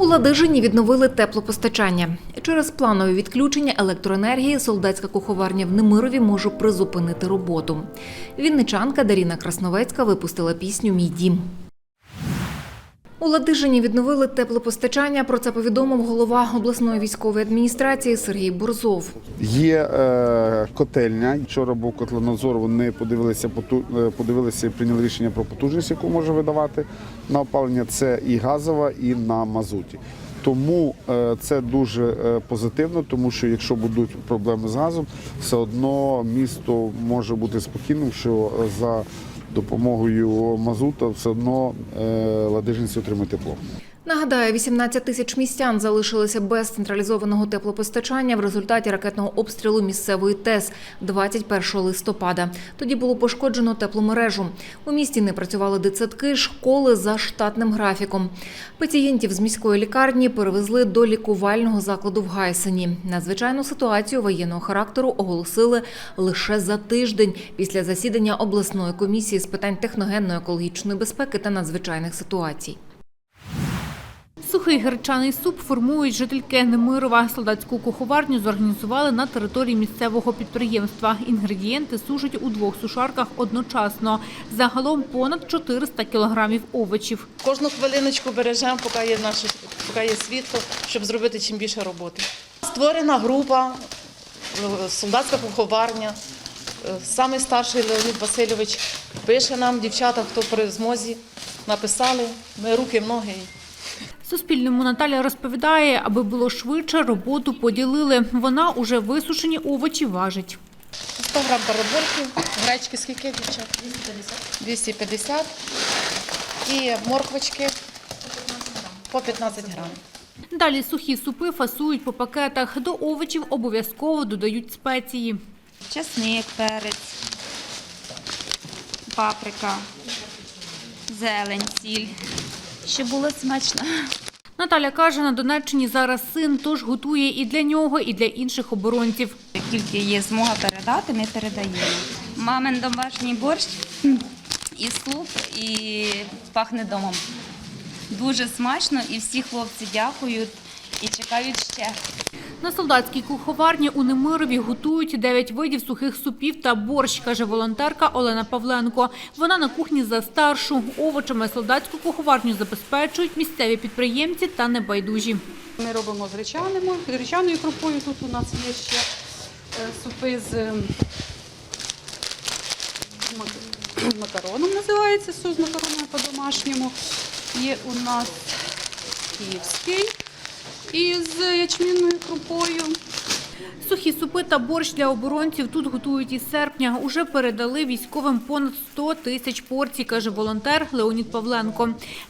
У Ладижині відновили теплопостачання. Через планові відключення електроенергії солдатська куховарня в Немирові може призупинити роботу. Вінничанка Даріна Красновецька випустила пісню Мій дім. У Ладижині відновили теплопостачання. Про це повідомив голова обласної військової адміністрації Сергій Бурзов. Є е, котельня. Вчора був котлонадзор. Вони подивилися поту- е, подивилися і прийняли рішення про потужність, яку може видавати на опалення. Це і газова, і на мазуті. Тому е, це дуже е, позитивно, тому що якщо будуть проблеми з газом, все одно місто може бути спокійним, що за допомогою мазута все одно е, ладижинці отримують тепло. Нагадаю, 18 тисяч містян залишилися без централізованого теплопостачання в результаті ракетного обстрілу місцевої ТЕС 21 листопада. Тоді було пошкоджено тепломережу. У місті не працювали дитсадки, школи за штатним графіком. Пацієнтів з міської лікарні перевезли до лікувального закладу в Гайсені. Надзвичайну ситуацію воєнного характеру оголосили лише за тиждень після засідання обласної комісії з питань техногенної екологічної безпеки та надзвичайних ситуацій. Сухий гречаний суп формують жительки Немирова. Солдатську куховарню зорганізували на території місцевого підприємства. Інгредієнти сушать у двох сушарках одночасно. Загалом понад 400 кілограмів овочів. Кожну хвилиночку бережемо, поки є наше, поки є світло, щоб зробити чим більше роботи. Створена група, е, солдатська поховарня. Е, Самий старший Леонід Васильович пише нам, дівчата, хто при змозі, написали, ми руки, ноги. Суспільному Наталя розповідає, аби було швидше, роботу поділили. Вона уже висушені овочі важить. 100 грам переборки, гречки скільки, дівчат? 250. 250. І морквочки по 15 грам. Далі сухі супи фасують по пакетах. До овочів обов'язково додають спеції. чесник, перець, паприка, зелень, сіль, щоб було смачно. Наталя каже, на Донеччині зараз син, тож готує і для нього, і для інших оборонців. Тільки є змога передати, ми передаємо. Мамин домашній борщ і суп, і пахне домом. Дуже смачно, і всі хлопці дякують і чекають ще. На солдатській куховарні у Немирові готують 9 видів сухих супів та борщ, каже волонтерка Олена Павленко. Вона на кухні за старшу. Овочами солдатську куховарню забезпечують місцеві підприємці та небайдужі. Ми робимо з гречаними, гречаною крупою. Тут у нас є ще е, супи з ем, макароном, називається соус з макаронами по-домашньому. Є у нас київський із ячмінною крупою. Сухі супи та борщ для оборонців тут готують із серпня. Уже передали військовим понад 100 тисяч порцій, каже волонтер Леонід Павленко.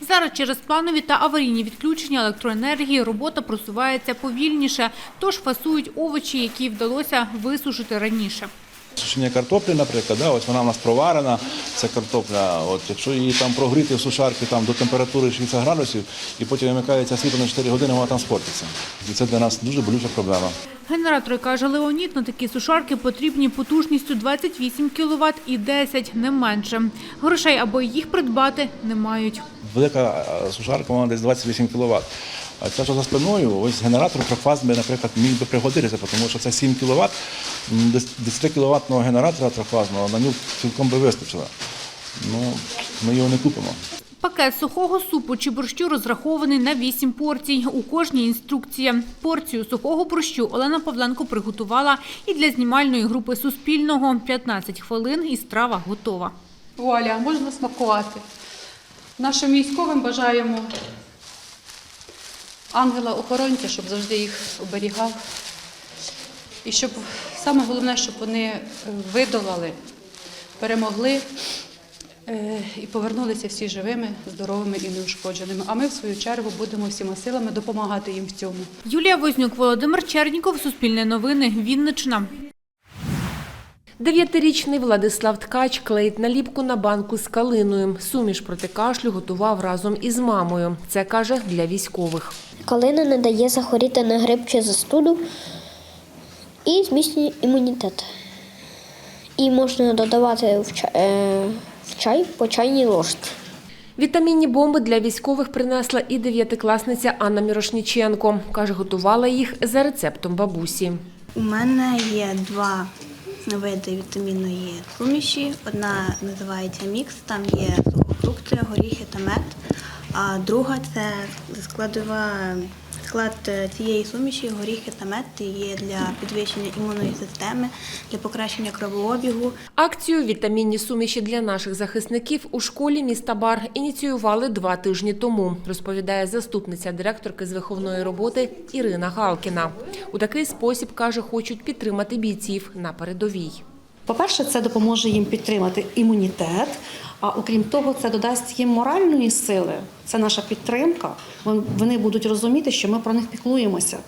Зараз через планові та аварійні відключення електроенергії робота просувається повільніше, тож фасують овочі, які вдалося висушити раніше. Сушення картоплі, наприклад, да, ось вона в нас проварена, ця картопля. От якщо її там прогріти в сушарці там, до температури 60 градусів і потім вимикається світло на 4 години, вона там спортиться. І це для нас дуже болюча проблема. Генератори, каже Леонід, на такі сушарки потрібні потужністю 28 кВт і 10, не менше. Грошей, аби їх придбати, не мають. Велика е, сушарка, вона десь 28 кВт. А це, що за спиною, ось генератор трьохфазний, наприклад, міг би пригодитися, тому що це 7 кВт, 10 кВт генератора трьохфазного на нього цілком би вистачило. Ну, ми його не купимо. Пакет сухого супу чи борщу розрахований на 8 порцій. У кожній інструкція. Порцію сухого борщу Олена Павленко приготувала і для знімальної групи Суспільного. 15 хвилин і страва готова. Вуаля, можна смакувати. Нашим військовим бажаємо ангела-охоронця, щоб завжди їх оберігав. І щоб саме головне, щоб вони е, видолали, перемогли е, і повернулися всі живими, здоровими і неушкодженими. А ми, в свою чергу, будемо всіма силами допомагати їм в цьому. Юлія Вознюк, Володимир Черніков, Суспільне новини, Вінниччина. Дев'ятирічний Владислав Ткач клеїть наліпку на банку з калиною. Суміш проти кашлю готував разом із мамою. Це каже для військових. Калина не дає захворіти на грип чи застуду і зміцнює імунітет. І можна додавати в чай, в чай по чайній ложці. Вітамінні бомби для військових принесла і дев'ятикласниця Анна Мірошніченко. Каже, готувала їх за рецептом бабусі. У мене є два види вітамінної суміші. Одна називається мікс, там є сухофрукти, горіхи та мед. А друга це складова склад цієї суміші, горіхи та мед є для підвищення імунної системи, для покращення кровообігу. Акцію Вітамінні суміші для наших захисників у школі міста Бар ініціювали два тижні тому, розповідає заступниця директорки з виховної роботи Ірина Галкіна. У такий спосіб каже, хочуть підтримати бійців на передовій. По-перше, це допоможе їм підтримати імунітет. А окрім того, це додасть їм моральної сили. Це наша підтримка. Вони будуть розуміти, що ми про них піклуємося.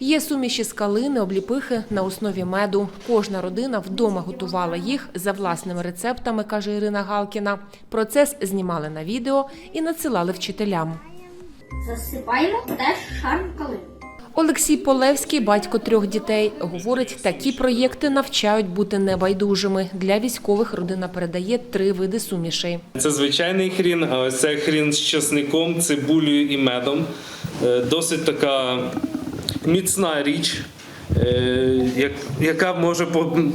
Є суміші з калини, обліпихи на основі меду. Кожна родина вдома готувала їх за власними рецептами, каже Ірина Галкіна. Процес знімали на відео і надсилали вчителям. Засипаємо теж шар калини. Олексій Полевський, батько трьох дітей, говорить, такі проєкти навчають бути небайдужими. Для військових родина передає три види сумішей. Це звичайний хрін, це хрін з часником, цибулею і медом. Е, Досить така міцна річ, яка може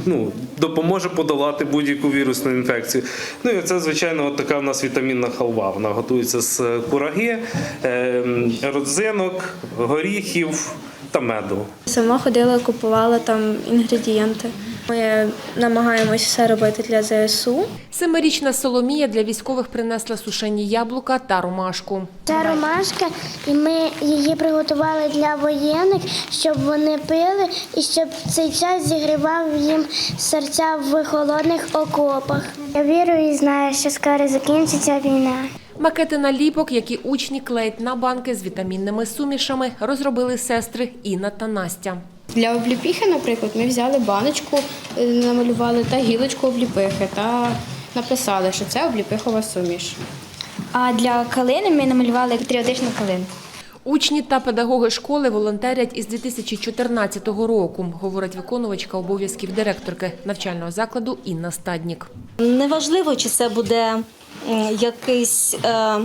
ну, допоможе подолати будь-яку вірусну інфекцію. Ну і це, звичайно, от така в нас вітамінна халва. Вона готується з кураги, е, родзинок, горіхів та меду. Сама ходила, купувала там інгредієнти. Ми намагаємось все робити для ЗСУ. Семирічна Соломія для військових принесла сушені яблука та ромашку. Це ромашка, і ми її приготували для воєнних, щоб вони пили і щоб цей час зігрівав їм серця в холодних окопах. Я вірю і знаю, що скоро закінчиться війна. Макети наліпок, які учні клеять на банки з вітамінними сумішами, розробили сестри Інна та Настя. Для обліпіхи, наприклад, ми взяли баночку, е, намалювали та гілочку обліпихи та написали, що це обліпихова суміш. А для калини ми намалювали патріотичну калину. Учні та педагоги школи волонтерять із 2014 року, говорить виконувачка обов'язків директорки навчального закладу Інна Стаднік. Неважливо, чи це буде якийсь е,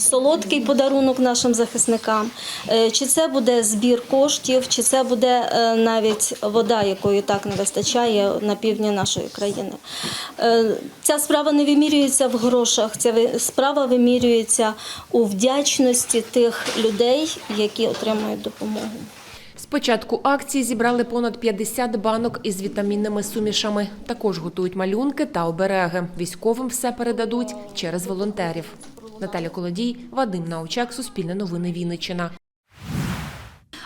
солодкий подарунок нашим захисникам, е, чи це буде збір коштів, чи це буде е, навіть вода, якої так не вистачає на півдні нашої країни. Е, Ця справа не вимірюється в грошах, ця справа вимірюється у вдячності тих людей, які отримують допомогу. З початку акції зібрали понад 50 банок із вітамінними сумішами. Також готують малюнки та обереги. Військовим все передадуть через волонтерів. Наталя Колодій, Вадим Научак, Суспільне новини Вінниччина.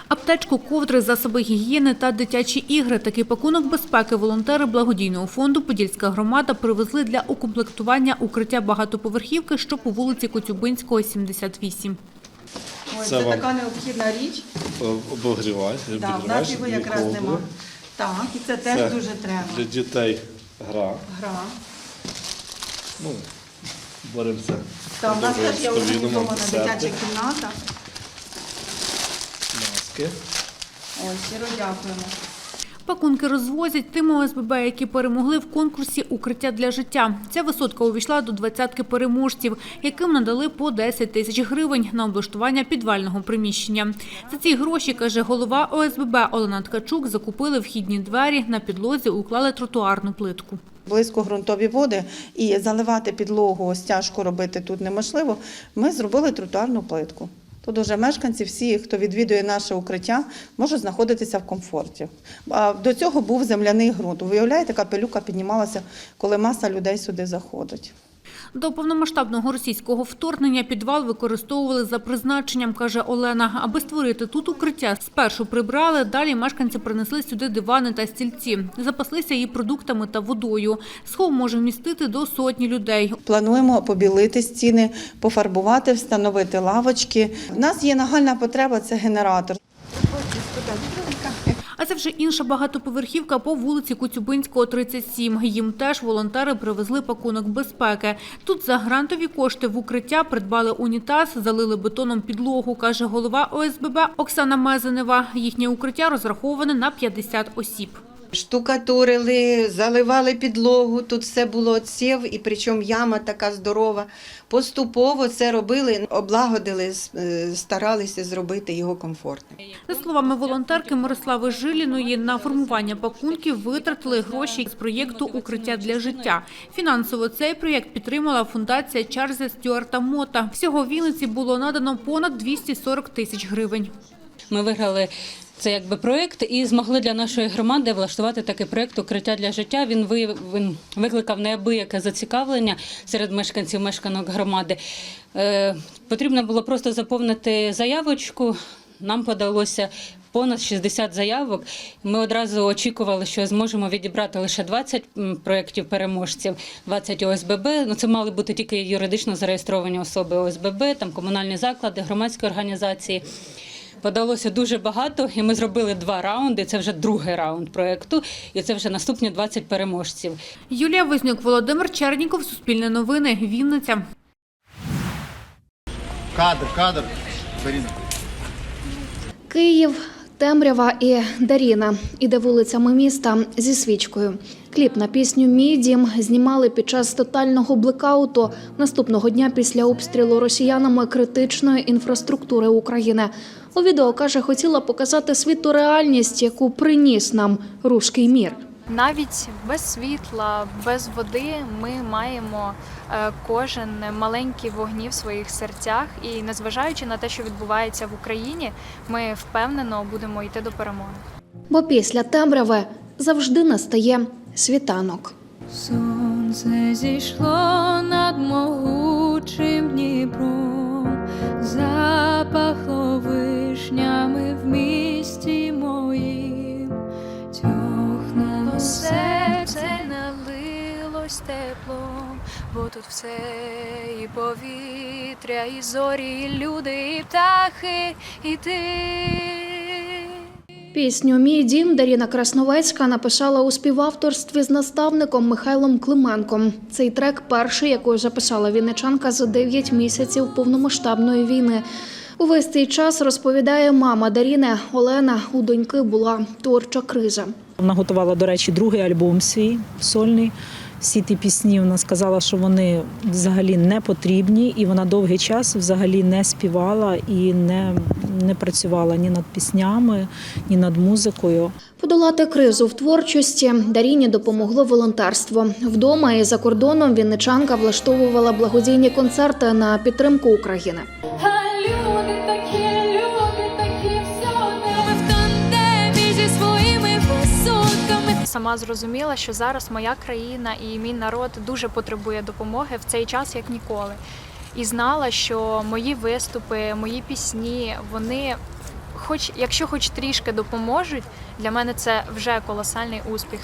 Аптечку, ковдри, засоби гігієни та дитячі ігри. Такий пакунок безпеки волонтери благодійного фонду Подільська громада привезли для укомплектування укриття багатоповерхівки, що по вулиці Коцюбинського, 78. Ой, це, така необхідна річ. обогрівач, Да, в нас його якраз нема. Так, і це теж Це дуже треба. Для дітей гра. Гра. Ну, боремося. Та, у нас теж є організована дитяча кімната. маски. Ось, щиро дякуємо. Пакунки розвозять тим ОСББ, які перемогли в конкурсі «Укриття для життя». Ця висотка увійшла до двадцятки переможців, яким надали по 10 тисяч гривень на облаштування підвального приміщення. За ці гроші, каже голова ОСББ Олена Ткачук, закупили вхідні двері, на підлозі уклали тротуарну плитку. Близько ґрунтові води і заливати підлогу стяжку робити тут неможливо. Ми зробили тротуарну плитку. Тут уже мешканці, всі, хто відвідує наше укриття, можуть знаходитися в комфорті. А до цього був земляний ґрунт. Виявляєте, капелюка піднімалася, коли маса людей сюди заходить. До повномасштабного російського вторгнення підвал використовували за призначенням, каже Олена. Аби створити тут укриття, спершу прибрали, далі мешканці принесли сюди дивани та стільці. Запаслися її продуктами та водою. Схов може вмістити до сотні людей. Плануємо побілити стіни, пофарбувати, встановити лавочки. У нас є нагальна потреба це генератор. Це вже інша багатоповерхівка по вулиці Коцюбинського, 37. Їм теж волонтери привезли пакунок безпеки. Тут за грантові кошти в укриття придбали унітаз, залили бетоном підлогу, каже голова ОСББ Оксана Мезенева. Їхнє укриття розраховане на 50 осіб. Штукатурили, заливали підлогу, тут все було отсів, і причому яма така здорова. Поступово це робили, облагодили, е, старалися зробити його комфортним. За словами волонтерки Мирослави Жиліної, на формування пакунків витратили гроші з проєкту Укриття для життя. Фінансово цей проєкт підтримала фундація Чарльза Стюарта Мота. Всього в Вінниці було надано понад 240 тисяч гривень. Ми виграли це якби проєкт і змогли для нашої громади влаштувати такий проєкт укриття для життя. Він він викликав неабияке зацікавлення серед мешканців мешканок громади. Е, потрібно було просто заповнити заявочку. Нам подалося понад 60 заявок. Ми одразу очікували, що зможемо відібрати лише 20 м, проєктів переможців, 20 ОСББ. Ну це мали бути тільки юридично зареєстровані особи ОСББ, там комунальні заклади, громадські організації. Подалося дуже багато, і ми зробили два раунди. Це вже другий раунд проєкту, і це вже наступні 20 переможців. Юлія Вознюк, Володимир Черніков, Суспільне новини, Вінниця. Кадр, кадр. Заріна. Київ, темрява і Даріна іде вулицями міста зі свічкою. Кліп на пісню Мій дім знімали під час тотального блекауту наступного дня після обстрілу росіянами критичної інфраструктури України. У відео каже, хотіла показати світу реальність, яку приніс нам руський мір. Навіть без світла, без води ми маємо е, кожен маленькі вогні в своїх серцях, і незважаючи на те, що відбувається в Україні, ми впевнено будемо йти до перемоги. Бо після темряви завжди настає світанок. Сонце зійшло над могучим Дніпром, запахло вишнями в місті моїм, тьохнуло серце, налилось теплом, бо тут все і повітря, і зорі, і люди, і птахи, і ти. Пісню Мій дім Даріна Красновецька написала у співавторстві з наставником Михайлом Клименком. Цей трек перший, який записала вінничанка за 9 місяців повномасштабної війни. Увесь цей час розповідає мама Даріни Олена. У доньки була творча криза. Вона готувала, до речі, другий альбом свій сольний. Всі ті пісні вона сказала, що вони взагалі не потрібні, і вона довгий час взагалі не співала і не, не працювала ні над піснями, ні над музикою. Подолати кризу в творчості Даріні допомогло волонтерство. Вдома і за кордоном вінничанка влаштовувала благодійні концерти на підтримку України. Сама зрозуміла, що зараз моя країна і мій народ дуже потребує допомоги в цей час як ніколи. І знала, що мої виступи, мої пісні, вони, хоч якщо хоч трішки допоможуть, для мене це вже колосальний успіх.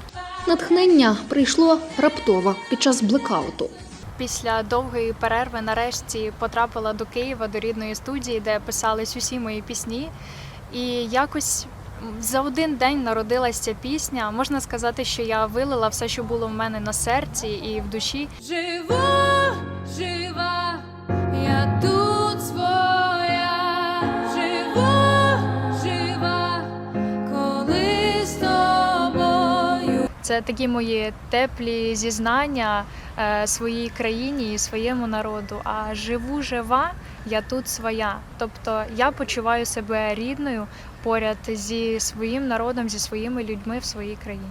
Натхнення прийшло раптово під час блекауту. Після довгої перерви нарешті потрапила до Києва до рідної студії, де писались усі мої пісні. І якось за один день народилася ця пісня. Можна сказати, що я вилила все, що було в мене на серці і в душі. Жива, жива, я тут своя, жива, жива, коли з тобою. Це такі мої теплі зізнання е, своїй країні і своєму народу. А живу жива, я тут своя. Тобто я почуваю себе рідною поряд зі своїм народом, зі своїми людьми в своїй країні.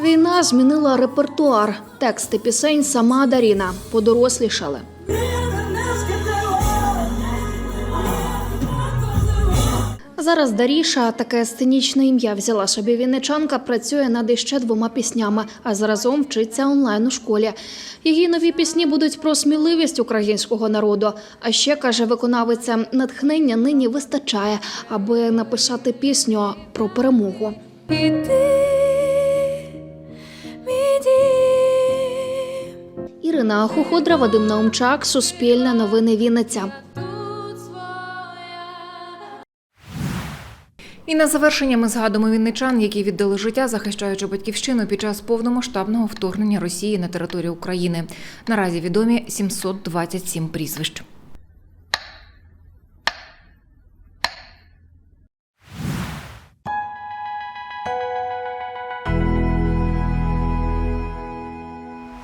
Війна змінила репертуар. Тексти пісень сама Даріна подорослішали. Зараз Даріша, таке сценічне ім'я взяла собі вінничанка, працює над іще двома піснями, а заразом вчиться онлайн у школі. Її нові пісні будуть про сміливість українського народу. А ще каже виконавиця, натхнення нині вистачає, аби написати пісню про перемогу. Ірина Хуходра, Вадим Наумчак, Суспільне новини Вінниця. І на завершення ми згадуємо вінничан, які віддали життя, захищаючи батьківщину під час повномасштабного вторгнення Росії на територію України. Наразі відомі 727 прізвищ.